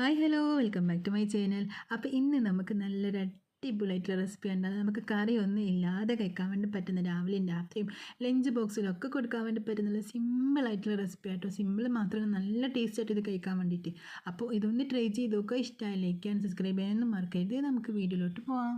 Hi hello welcome back to my channel അപ്പോൾ ഇന്ന് നമുക്ക് നല്ലൊരു അടിപൊളിയായിട്ടുള്ള റെസിപ്പി അത് നമുക്ക് കറിയൊന്നും ഇല്ലാതെ കഴിക്കാൻ വേണ്ടി പറ്റുന്ന രാവിലെയും രാത്രിയും ലഞ്ച് ബോക്സിലൊക്കെ കൊടുക്കാൻ വേണ്ടി പറ്റുന്ന സിമ്പിളായിട്ടുള്ള റെസിപ്പി ആട്ടോ സിമ്പിൾ മാത്രമല്ല നല്ല ടേസ്റ്റ് ആയിട്ട് ഇത് കഴിക്കാൻ വേണ്ടിയിട്ട്. അപ്പോൾ ഇതൊന്ന് ട്രൈ ചെയ്ത് നോക്കുക. ഇഷ്ടമായി ലൈക്ക് ആൻഡ് സബ്സ്ക്രൈബ് ചെയ്യാനൊന്നും മറക്കരുത്. നമുക്ക് വീഡിയോയിലോട്ട് പോവാം.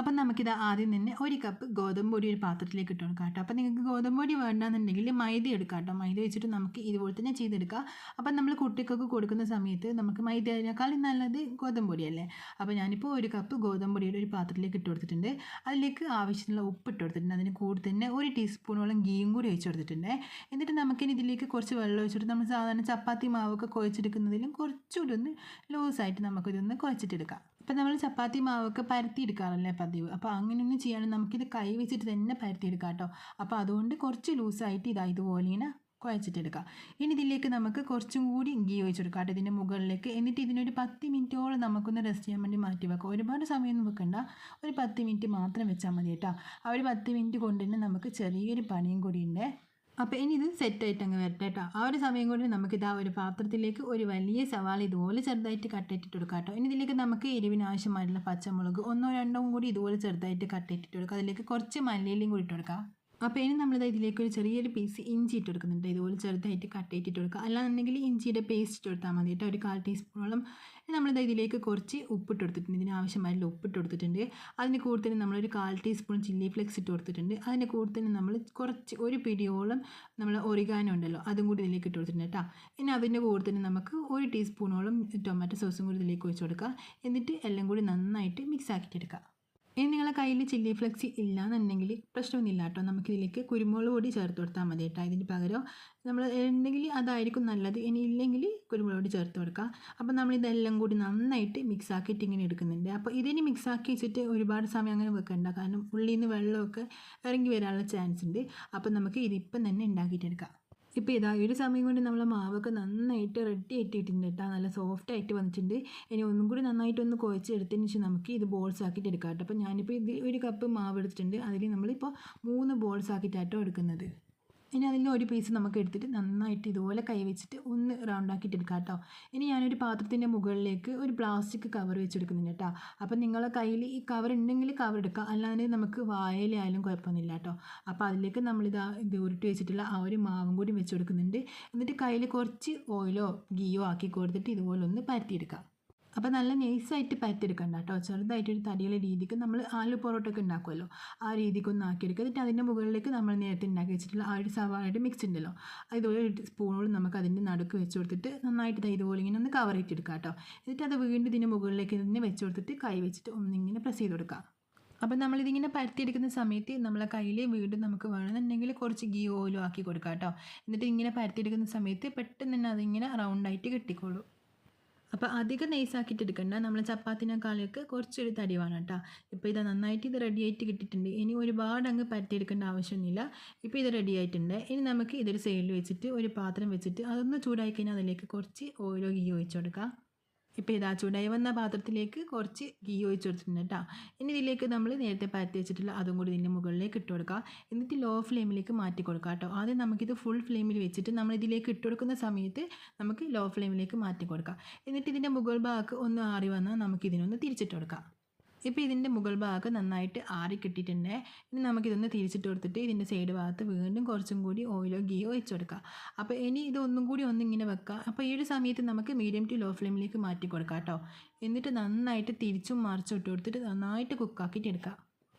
അപ്പം നമുക്കിത് ആദ്യം തന്നെ ഒരു കപ്പ് ഗോതമ്പ് പൊടി ഒരു പാത്രത്തിലേക്ക് ഇട്ട് കൊടുക്കാം കേട്ടോ. അപ്പം നിങ്ങൾക്ക് ഗോതമ്പ് പൊടി വേണ്ടാന്നുണ്ടെങ്കിൽ മൈദ എടുക്കാം കേട്ടോ. മൈദ വെച്ചിട്ട് നമുക്ക് ഇതുപോലെ തന്നെ ചെയ്തെടുക്കാം. അപ്പം നമ്മൾ കുട്ടികൾക്ക് കൊടുക്കുന്ന സമയത്ത് നമുക്ക് മൈദയേക്കാളും നല്ലത് ഗോതമ്പ് പൊടിയല്ലേ? അപ്പോൾ ഞാനിപ്പോൾ ഒരു കപ്പ് ഗോതമ്പ് പൊടിയുടെ ഒരു പാത്രത്തിലേക്ക് ഇട്ട് കൊടുത്തിട്ടുണ്ട്. അതിലേക്ക് ആവശ്യത്തിനുള്ള ഉപ്പ് ഇട്ട് കൊടുത്തിട്ടുണ്ട്. അതിന് കൂടുതൽ തന്നെ ഒരു ടീസ്പൂണോളം ഗീയും കൂടി ഒഴിച്ച് കൊടുത്തിട്ടുണ്ട്. എന്നിട്ട് നമുക്കിനി ഇതിലേക്ക് കുറച്ച് വെള്ളം ഒഴിച്ചിട്ട് നമ്മൾ സാധാരണ ചപ്പാത്തി മാവൊക്കെ കുഴച്ചെടുക്കുന്നതിലും കുറച്ചുകൂടി ഒന്ന് ലൂസായിട്ട് നമുക്കിതൊന്ന് കുഴച്ചിട്ടെടുക്കാം. ഇപ്പം നമ്മൾ ചപ്പാത്തി മാവൊക്കെ പരത്തി എടുക്കാറല്ലേ പതിവ്. അപ്പോൾ അങ്ങനെയൊന്നും ചെയ്യാണ്ട് നമുക്കിത് കൈ വെച്ചിട്ട് തന്നെ പരത്തിയെടുക്കാം കേട്ടോ അപ്പോൾ അതുകൊണ്ട് കുറച്ച് ലൂസായിട്ട് ഇതാ ഇതുപോലെ ഇങ്ങനെ കുഴച്ചിട്ടെടുക്കാം. ഇനി ഇതിലേക്ക് നമുക്ക് കുറച്ചും കൂടി ഗീ ഒഴിച്ചെടുക്കാം കേട്ടോ ഇതിന്റെ മുകളിലേക്ക്. എന്നിട്ട് ഇതിനൊരു പത്ത് മിനിറ്റോളം നമുക്കൊന്ന് റെസ്റ്റ് ചെയ്യാൻ വേണ്ടി മാറ്റി വെക്കാം. ഒരുപാട് സമയമൊന്നും വെക്കണ്ട. ഒരു പത്ത് മിനിറ്റ് മാത്രം വെച്ചാൽ മതി കേട്ടോ. ആ ഒരു പത്ത് മിനിറ്റ് കൊണ്ട് തന്നെ നമുക്ക് ചെറിയൊരു പണിയും കൂടി ഉണ്ട്. അപ്പോൾ ഇനി ഇത് സെറ്റായിട്ട് അങ്ങ് വരട്ടെ കേട്ടോ. ആ ഒരു സമയം കൊണ്ട് നമുക്ക് ഇതാ ഒരു പാത്രത്തിലേക്ക് ഒരു വലിയ സവാള ഇതുപോലെ ചെറുതായിട്ട് കട്ടിട്ടിട്ട് കൊടുക്കാം കേട്ടോ. ഇനി ഇതിലേക്ക് നമുക്ക് എരിവിന് ആവശ്യമായിട്ടുള്ള പച്ചമുളക് ഒന്നോ രണ്ടോ കൂടി ഇതുപോലെ ചെറുതായിട്ട് കട്ടിട്ടിട്ട് കൊടുക്കാം. അതിലേക്ക് കുറച്ച് മല്ലിയിലും കൂടി ഇട്ട് കൊടുക്കാം. അപ്പോൾ ഇനി നമ്മളിത് ഇതിലേക്ക് ഒരു ചെറിയൊരു പീസ് ഇഞ്ചി ഇട്ട് കൊടുക്കുന്നുണ്ട് ഇതുപോലെ ചെറുതായിട്ട് കട്ട് ചെയ്തിട്ട് കൊടുക്കുക. അല്ലാന്നുണ്ടെങ്കിൽ ഇഞ്ചിയുടെ പേസ്റ്റ് ഇട്ട് കൊടുത്താൽ മതി കേട്ടോ. ഒരു കാൽ ടീസ്പൂണോളം നമ്മളിത് ഇതിലേക്ക് കുറച്ച് ഉപ്പിട്ട് കൊടുത്തിട്ടുണ്ട്. ഇതിന് ആവശ്യമായിട്ടുള്ള ഉപ്പിട്ട് കൊടുത്തിട്ടുണ്ട്. അതിന് കൂടുതൽ നമ്മളൊരു കാൽ ടീസ്പൂൺ ചില്ലി ഫ്ലെക്സ് ഇട്ട് കൊടുത്തിട്ടുണ്ട്. അതിന് കൂടുതൽ നമ്മൾ കുറച്ച് ഒരു പിടിയോളം നമ്മൾ ഒറിഗാനോ ഉണ്ടല്ലോ അതും കൂടി ഇതിലേക്ക് ഇട്ട് കൊടുത്തിട്ടുണ്ട് കേട്ടോ. ഇനി അതിന്റെ കൂടുതൽ നമുക്ക് ഒരു ടീസ്പൂണോളം ടൊമാറ്റോ സോസും കൂടി ഇതിലേക്ക് ഒഴിച്ച് കൊടുക്കുക. എന്നിട്ട് എല്ലാം കൂടി നന്നായിട്ട് മിക്സ് ആക്കിയിട്ടെടുക്കുക ഇനി നിങ്ങളെ കയ്യിൽ ചില്ലി ഫ്ലെക്സ് ഇല്ലയെന്നുണ്ടെങ്കിൽ പ്രശ്നമൊന്നുമില്ല കേട്ടോ. നമുക്കിതിലേക്ക് കുരുമുളക് പൊടി ചേർത്ത് കൊടുത്താൽ മതി കേട്ടോ. ഇതിന് പകരം നമ്മൾ ഉണ്ടെങ്കിൽ അതായിരിക്കും നല്ലത്. ഇനി ഇല്ലെങ്കിൽ കുരുമുളക് പൊടി ചേർത്ത് കൊടുക്കുക അപ്പോൾ നമ്മൾ ഇതെല്ലാം കൂടി നന്നായിട്ട് മിക്സ് ആക്കിയിട്ട് ഇങ്ങനെ എടുക്കുന്നുണ്ട്. അപ്പോൾ ഇതിന് മിക്സ് ആക്കി വെച്ചിട്ട് ഒരുപാട് സമയം അങ്ങനെ വെക്കണ്ട. കാരണം ഉള്ളിൽ നിന്ന് വെള്ളമൊക്കെ ഇറങ്ങി വരാനുള്ള ചാൻസ് ഉണ്ട്. അപ്പോൾ നമുക്ക് ഇതിപ്പം തന്നെ ഉണ്ടാക്കിയിട്ടെടുക്കാം. ഇപ്പോൾ ഇതാ ഒരു സമയം കൊണ്ട് നമ്മളെ മാവൊക്കെ നന്നായിട്ട് റെഡി ആയിട്ട് ഇട്ടിട്ടുണ്ട് കേട്ടോ നല്ല സോഫ്റ്റ് ആയിട്ട് വന്നിട്ടുണ്ട്. ഇനി ഒന്നും കൂടി നന്നായിട്ട് ഒന്ന് കുഴച്ചെടുത്തതിന് ശേഷം നമുക്ക് ഇത് ബോൾസ് ആക്കിയിട്ട് എടുക്കാം കേട്ടോ അപ്പോൾ ഞാനിപ്പോൾ ഇത് ഒരു കപ്പ് മാവ് എടുത്തിട്ടുണ്ട്. അതിൽ നമ്മളിപ്പോൾ മൂന്ന് ബോൾസ് ആക്കിയിട്ടാട്ടോ എടുക്കുന്നത്. ഇനി അതിൽ ഒരു പീസ് നമുക്ക് എടുത്തിട്ട് നന്നായിട്ട് ഇതുപോലെ കൈ വെച്ചിട്ട് ഒന്ന് റൗണ്ട് ആക്കിയിട്ട് എടുക്കാം കേട്ടോ. ഇനി ഞാനൊരു പാത്രത്തിന്റെ മുകളിലേക്ക് ഒരു പ്ലാസ്റ്റിക് കവർ വെച്ചെടുക്കുന്നുണ്ട് കേട്ടോ. അപ്പോൾ നിങ്ങളെ കയ്യിൽ ഈ കവർ ഉണ്ടെങ്കിൽ കവർ എടുക്കുക. അല്ലാതെ നമുക്ക് വായയിലായാലും കുഴപ്പമൊന്നുമില്ല കേട്ടോ. അപ്പോൾ അതിലേക്ക് നമ്മളിത് ഇത് ഉരുട്ടി വെച്ചിട്ടുള്ള ആ ഒരു മാവും കൂടി വെച്ച് കൊടുക്കുന്നുണ്ട് എന്നിട്ട് കയ്യിൽ കുറച്ച് ഓയിലോ ഗീയോ ആക്കി കൊടുത്തിട്ട് ഇതുപോലെ ഒന്ന് പരത്തിയെടുക്കാം. അപ്പോൾ നല്ല നൈസായിട്ട് പരത്തിയെടുക്കണ്ട കേട്ടോ. ചെറുതായിട്ടൊരു തടിയുള്ള രീതിക്ക് നമ്മൾ ആലു പൊറോട്ടൊക്കെ ഉണ്ടാക്കുമല്ലോ ആ രീതിക്ക് ഒന്ന് ആക്കിയെടുക്കുക. എന്നിട്ട് അതിന്റെ മുകളിലേക്ക് നമ്മൾ നേരത്തെ ഉണ്ടാക്കി വെച്ചിട്ടുള്ള ആ ഒരു സവാളയുടെ മിക്സ് ഉണ്ടല്ലോ. അതുപോലെ ഒരു സ്പൂണോട് നമുക്ക് അതിന്റെ നടുക്ക് വെച്ച് കൊടുത്തിട്ട് നന്നായിട്ട് ഇതുപോലെ ഇങ്ങനെ ഒന്ന് കവർ ഇട്ടെടുക്കുക കേട്ടോ. എന്നിട്ട് അത് വീണ്ടും ഇതിന്റെ മുകളിലേക്ക് തന്നെ വെച്ച് കൊടുത്തിട്ട് കൈ വെച്ചിട്ട് ഒന്നിങ്ങനെ പ്രസ് ചെയ്ത് കൊടുക്കുക. അപ്പം നമ്മളിതിങ്ങനെ പരത്തിയെടുക്കുന്ന സമയത്ത് നമ്മളെ കയ്യിൽ വീണ്ടും നമുക്ക് വേണമെന്നുണ്ടെങ്കിൽ കുറച്ച് ഗീ ഓയിലും ആക്കി കൊടുക്കാം കേട്ടോ. എന്നിട്ട് ഇങ്ങനെ പരത്തിയെടുക്കുന്ന സമയത്ത് പെട്ടെന്ന് തന്നെ അതിങ്ങനെ റൗണ്ടായിട്ട് കിട്ടിക്കോളൂ. അപ്പോൾ അധികം നൈസാക്കിയിട്ട് എടുക്കണ്ട. നമ്മൾ ചപ്പാത്തിനേക്കാളൊക്കെ കുറച്ചൊരു തടി വേണം കേട്ടോ ഇപ്പോൾ ഇത് നന്നായിട്ട് ഇത് റെഡി ആയിട്ട് കിട്ടിയിട്ടുണ്ട്. ഇനി ഒരുപാട് അങ്ങ് പരത്തിയെടുക്കേണ്ട ആവശ്യമൊന്നുമില്ല. ഇപ്പോൾ ഇത് റെഡി ആയിട്ടുണ്ട്. ഇനി നമുക്ക് ഇതൊരു സൈഡിൽ വെച്ചിട്ട് ഒരു പാത്രം വെച്ചിട്ട് അതൊന്ന് ചൂടായി കഴിഞ്ഞാൽ അതിലേക്ക് കുറച്ച് ഓരോ ഗീ ഒഴിച്ചു കൊടുക്കാം. ഇപ്പോൾ ഇതാ ചൂടായി വന്ന പാത്രത്തിലേക്ക് കുറച്ച് ഗീ ഒഴിച്ച് കൊടുത്തിട്ടുണ്ട് കേട്ടോ. ഇനി ഇതിലേക്ക് നമ്മൾ നേരത്തെ പരത്തി വെച്ചിട്ടുള്ള അതും കൂടി ഇതിന്റെ മുകളിലേക്ക് ഇട്ട് കൊടുക്കുക എന്നിട്ട് ലോ ഫ്ലെയിമിലേക്ക് മാറ്റി കൊടുക്കുക കേട്ടോ. ആദ്യം നമുക്കിത് ഫുൾ ഫ്ലെയിമിൽ വെച്ചിട്ട് നമ്മൾ ഇതിലേക്ക് ഇട്ട് കൊടുക്കുന്ന സമയത്ത് നമുക്ക് ലോ ഫ്ലെയിമിലേക്ക് മാറ്റി കൊടുക്കാം. എന്നിട്ട് ഇതിന്റെ മുകൾ ഭാഗത്ത് ഒന്ന് ആറി വന്നാൽ നമുക്കിതിനൊന്ന് തിരിച്ചിട്ട് കൊടുക്കാം. ഇപ്പോൾ ഇതിന്റെ മുകൾ ഭാഗം നന്നായിട്ട് ആറി കിട്ടിയിട്ടുണ്ട്. ഇനി നമുക്കിതൊന്ന് തിരിച്ചിട്ട് കൊടുത്തിട്ട് ഇതിന്റെ സൈഡ് ഭാഗത്ത് വീണ്ടും കുറച്ചും കൂടി ഓയിലോ ഗീയോ ഒഴിച്ച് കൊടുക്കുക അപ്പോൾ ഇനി ഇതൊന്നും കൂടി ഒന്നിങ്ങനെ വെക്കുക അപ്പോൾ ഈ ഒരു സമയത്ത് നമുക്ക് മീഡിയം ടു ലോ ഫ്ലെയിമിലേക്ക് മാറ്റി കൊടുക്കാം കേട്ടോ. എന്നിട്ട് നന്നായിട്ട് തിരിച്ചും മറിച്ചും ഇട്ട് കൊടുത്തിട്ട് നന്നായിട്ട് കുക്കാക്കിയിട്ട് എടുക്കുക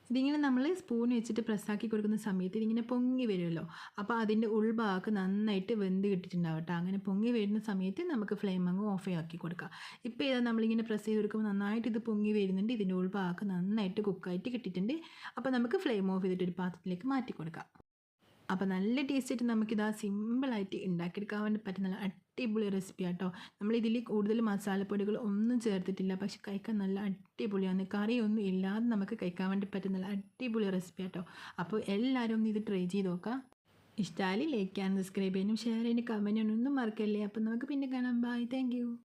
ഇതിങ്ങനെ നമ്മൾ സ്പൂൺ വെച്ചിട്ട് പ്രസ്സാക്കി കൊടുക്കുന്ന സമയത്ത് ഇതിങ്ങനെ പൊങ്ങി വരുമല്ലോ. അപ്പോൾ അതിന്റെ ഉൾഭാഗം നന്നായിട്ട് വെന്ത് കിട്ടിയിട്ടുണ്ടാവും കേട്ടോ. അങ്ങനെ പൊങ്ങി വരുന്ന സമയത്ത് നമുക്ക് ഫ്ലെയിം അങ്ങ് ഓഫ് ആക്കി കൊടുക്കാം. ഇപ്പോൾ ഇതാ നമ്മളിങ്ങനെ പ്രസ് ചെയ്ത് കൊടുക്കുമ്പോൾ നന്നായിട്ട് ഇത് പൊങ്ങി വരുന്നുണ്ട്. ഇതിന്റെ ഉൾഭാഗം നന്നായിട്ട് കുക്കായിട്ട് കിട്ടിയിട്ടുണ്ട്. അപ്പോൾ നമുക്ക് ഫ്ലെയിം ഓഫ് ചെയ്തിട്ട് ഒരു പാത്രത്തിലേക്ക് മാറ്റി കൊടുക്കാം. അപ്പോൾ നല്ല ടേസ്റ്റ് ആയിട്ട് നമുക്കിത് ആ സിമ്പിളായിട്ട് ഉണ്ടാക്കിയെടുക്കാൻ വേണ്ടി പറ്റുന്ന നല്ല അടിപൊളി റെസിപ്പി ആട്ടോ. നമ്മൾ ഇതിൽ കൂടുതൽ മസാലപ്പൊടികൾ ഒന്നും ചേർത്തിട്ടില്ല. പക്ഷെ കഴിക്കാൻ നല്ല അടിപൊളിയാണ്. കറിയൊന്നും ഇല്ലാതെ നമുക്ക് കഴിക്കാൻ വേണ്ടി പറ്റുന്ന നല്ല അടിപൊളി റെസിപ്പി ആട്ടോ. അപ്പോൾ എല്ലാവരും ഒന്ന് ഇത് ട്രൈ ചെയ്ത് നോക്കാം. ഇഷ്ടമായി ലൈക്ക് ചെയ്യാനും സബ്സ്ക്രൈബ് ചെയ്യാനും ഷെയർ ചെയ്യാനും കമന്റ് ചെയ്യാനും ഒന്നും മറക്കല്ലേ. അപ്പോൾ നമുക്ക് പിന്നെ കാണാം. Bye thank